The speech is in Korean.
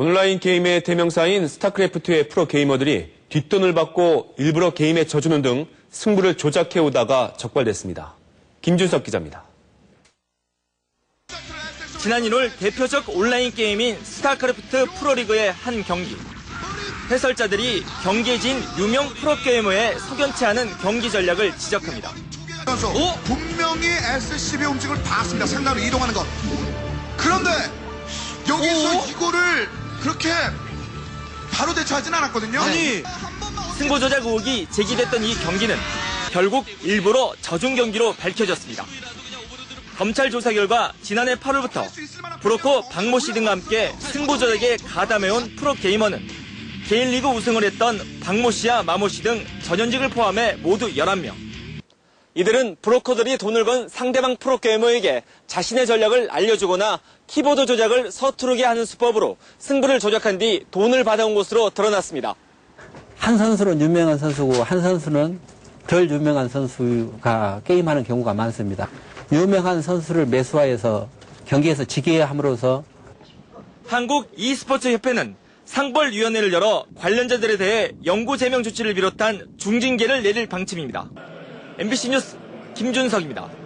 온라인 게임의 대명사인 스타크래프트의 프로 게이머들이 뒷돈을 받고 일부러 게임에 져주는 등 승부를 조작해 오다가 적발됐습니다. 김준석 기자입니다. 지난 1월 대표적 온라인 게임인 스타크래프트 프로리그의 한 경기. 해설자들이 경기에 진 유명 프로게이머의 석연치 않은 경기 전략을 지적합니다. 선수 분명히 SCB 움직임을 봤습니다. 상단으로 이동하는 것. 그런데 여기서 이거를 그렇게 바로 대처하진 않았거든요. 아니 승부 조작 의혹이 제기됐던 이 경기는 결국 일부러 저중 경기로 밝혀졌습니다. 검찰 조사 결과 지난해 8월부터 브로커 박모 씨 등과 함께 승부 조작에 가담해온 프로게이머는 개인 리그 우승을 했던 박모 씨와 마모 씨 등 전현직을 포함해 모두 11명. 이들은 브로커들이 돈을 건 상대방 프로게이머에게 자신의 전략을 알려주거나 키보드 조작을 서투르게 하는 수법으로 승부를 조작한 뒤 돈을 받아온 것으로 드러났습니다. 한 선수는 유명한 선수고 한 선수는 덜 유명한 선수가 게임하는 경우가 많습니다. 유명한 선수를 매수하여서 경기에서 지게 함으로써 한국 e스포츠 협회는 상벌위원회를 열어 관련자들에 대해 영구 제명 조치를 비롯한 중징계를 내릴 방침입니다. MBC 뉴스 김준석입니다.